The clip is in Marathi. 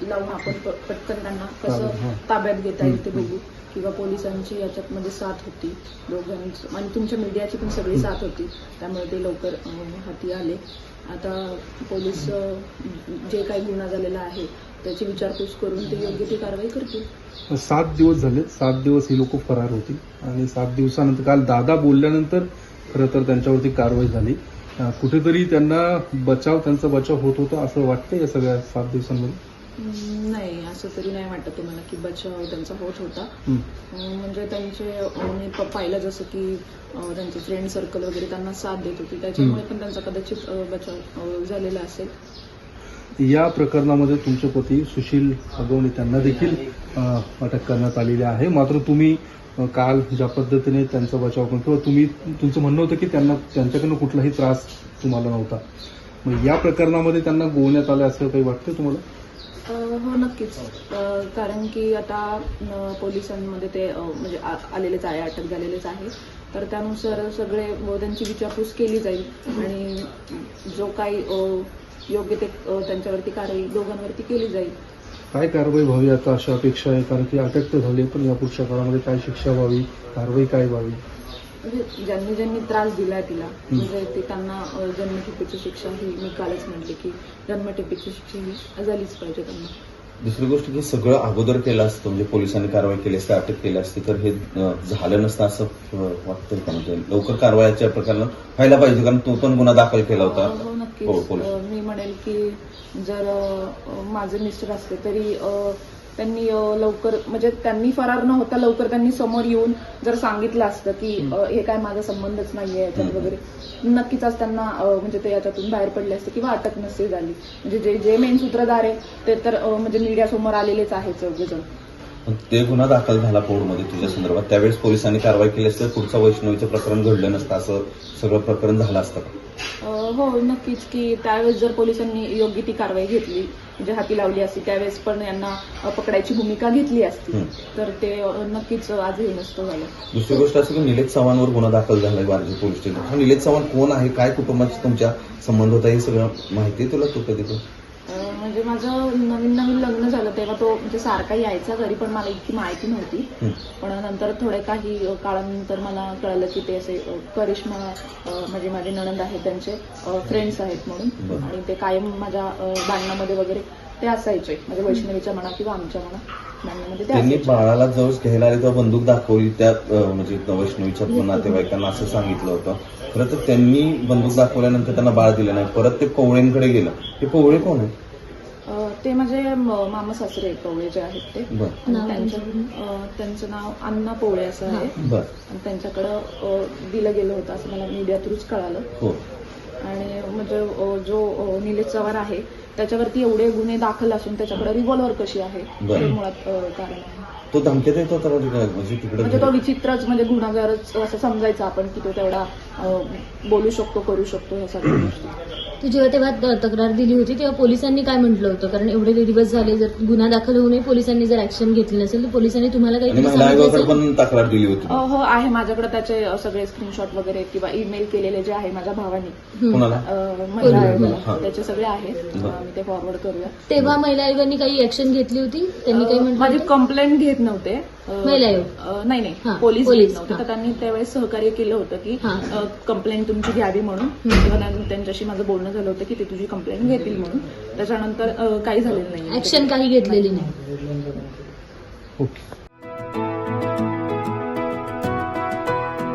आपण प- पटकन त्यांना कसं हां. ताब्यात घेता येईल ते बघू. किंवा पोलिसांची याच्यात मध्ये साथ होती दोघांची. आणि तुमच्या मीडियाची पण सगळी साथ होती. त्यामुळे ते लवकर हाती आले. आता पोलीस जे काही गुन्हा झालेला आहे त्याची विचारपूस करून ते योग्य ती कारवाई करतील. सात दिवस झाले. सात दिवस ही लोक फरार होती. आणि सात दिवसानंतर काल दादा बोलल्यानंतर खरं तर त्यांच्यावरती कारवाई झाली. कुठेतरी त्यांना बचाव त्यांचा बचाव होत होता असं वाटतं या सगळ्या सात दिवसांमध्ये? नाही असं तरी नाही वाटत तुम्हाला की बचाव त्यांचा होत होता. म्हणजे त्यांचे मी पाहिलं जसं की त्यांचे फ्रेंड सर्कल वगैरे त्यांना साथ देत होती. त्याच्यामुळे पण त्यांचा कदाचित बचाव झालेला असेल. या प्रकरणामध्ये तुमचे पती सुशील अगवणे त्यांना देखील अटक करण्यात आलेली आहे. मात्र तुम्ही काल ज्या पद्धतीने त्यांचा बचाव करून किंवा तुम्ही तुमचं म्हणणं होतं की त्यांना त्यांच्याकडनं कुठलाही त्रास तुम्हाला नव्हता. मग या प्रकरणामध्ये त्यांना गोवण्यात आलं असं काही वाटतं तुम्हाला? हो नक्कीच. कारण की आता पोलिसांमध्ये ते म्हणजे आ- आलेलेच आहे अटक झालेलेच आहे. तर त्यानुसार सगळे त्यांची विचारपूस केली जाईल. आणि जो काही योग्य ते त्यांच्यावरती कारवाई दोघांवरती केली जाईल. काय कारवाई व्हावी आता अशा अपेक्षा आहे? कारण की अटक तर झाली पण या पुढच्या काळामध्ये काय शिक्षा व्हावी? कारवाई काय व्हावी? म्हणजे ज्यांनी ज्यांनी त्रास दिलाय तिला म्हणजे ते त्यांना जन्मठेपेची शिक्षा ही मी कालच म्हटले की जन्मठेपेची शिक्षा ही झालीच पाहिजे त्यांना. दुसरी गोष्ट की सगळं अगोदर केलं असतं म्हणजे पोलिसांनी कारवाई केली असते अटक केली असती तर हे झालं नसतं असं वाटतं का? म्हणजे लवकर कारवाईच्या प्रकरणात व्हायला पाहिजे कारण तो पण गुन्हा दाखल केला होता. हो हो, मी म्हणेल की जर अं, माझे मिस्टर असते तरी अं, त्यांनी अं, लवकर म्हणजे त्यांनी फरार न होता लवकर त्यांनी समोर येऊन जर सांगितलं असतं की अं, हे काय माझा संबंधच नाहीये याच्यात. वगैरे नक्कीच आज त्यांना अं, म्हणजे ते याच्यातून बाहेर पडले असते किंवा अटक नसते झाली. म्हणजे जे जे मेन सूत्रधार आहे ते तर अं, म्हणजे मीडियासमोर आलेलेच आहेत चौघेजण पण ते गुन्हा दाखल झाला पोर्टमध्ये तुझ्या संदर्भात. त्यावेळेस पोलिसांनी कारवाई केली असती पुढचं वैष्णवीचं प्रकरण घडलं नसतं असं सगळं प्रकरण झालं असतं का? हो नक्कीच की त्यावेळेस जर पोलिसांनी योग्य ती कारवाई घेतली म्हणजे हाती लावली असती त्यावेळेस पण यांना पकडायची भूमिका घेतली असती. तर ते नक्कीच आजही नसतं झालं. दुसरी गोष्ट असं की निलेश चव्हाणवर गुन्हा दाखल झालाय बार्जी पोलीस स्टेशन हा निलेश चव्हाण कोण आहे? काय कुटुंबाशी तुमच्या संबंध होता? हे सगळं माहिती आहे तुला? तू कधी तू अं, म्हणजे माझं नवीन नवीन लग्न झालं तेव्हा तो म्हणजे सारखा यायचा घरी पण मला इतकी माहिती नव्हती. हं. पण नंतर थोडे काही काळानंतर मला कळलं की ते असे करिश्मा म्हणजे माझे नणंद आहेत त्यांचे फ्रेंड्स आहेत म्हणून. आणि ते कायम माझ्या अं, भांडणामध्ये वगैरे ते असायचे म्हणजे वैष्णवीच्या म्हणा किंवा आमच्या म्हणा. त्यांनी बाळाला जवळ घ्यायला आले तेव्हा बंदूक दाखवली त्या अं, म्हणजे वैष्णवीच्या नातेवाईकांना असं सांगितलं होतं. खरं तर त्यांनी बंदूक दाखवल्यानंतर त्यांना बाळ दिलं नाही. परत ते पवळेंकडे गेलं. ते पवळे कोण आहे ते माझे मामा सासरे कवळे जे आहेत ते. आणि त्यांचं नाव अण्णा पोळे असं आहे. आणि त्यांच्याकडं दिलं गेलं होतं असं मला मीडिया थ्रूच कळालं. हो. आणि म्हणजे जो निलेश चव्हाण आहे त्याच्यावरती एवढे गुन्हे दाखल असून त्याच्याकडे रिव्हॉल्वर कशी आहे. हे मुळात कारण आहे. तो धमक्यात येत होता म्हणजे काय? म्हणजे म्हणजे तो तिकडे? विचित्रच म्हणजे गुन्हागारच असं समजायचं आपण की तो तेवढा बोलू शकतो करू शकतो ह्या सगळ्या गोष्टी. तू जेव्हा तेव्हा तक्रार दिली होती तेव्हा पोलिसांनी काय म्हटलं होतं कारण एवढे दिवस झाले जर गुन्हा दाखल होऊनही पोलिसांनी जर ऍक्शन घेतली नसेल तर पोलिसांनी तुम्हाला काहीतरी सांगितलं असेल? पण तक्रार दिली होती हो आहे माझ्याकडे त्याचे अ, सगळे स्क्रीनशॉट वगैरे किंवा ईमेल केलेले जे आहे माझ्या भावाने हम्म. कोणाला अ, महिला. आयोगाला त्याचे सगळे आहेत बरं. अ, मी ते फॉरवर्ड करूया तेव्हा महिला आयोगाने काही ऍक्शन घेतली होती त्यांनी काही अ, म्हटलं माझी? कंप्लेंट घेत नव्हते महिला आयोग? अ, नाही नाही पोलीस पोलीस, नव्हते हां. तर त्यांनी त्यावेळेस सहकार्य केलं होतं की हां. कंप्लेंट तुमची घ्यावी म्हणून. तेव्हा त्यां- त्यांच्याशी माझं बोलणं झालं होतं की ते तुझी कंप्लेंट घेतील म्हणून त्याच्यानंतर अ, काही झालेलं नाही ऍक्शन काही घेतलेली नाही ओके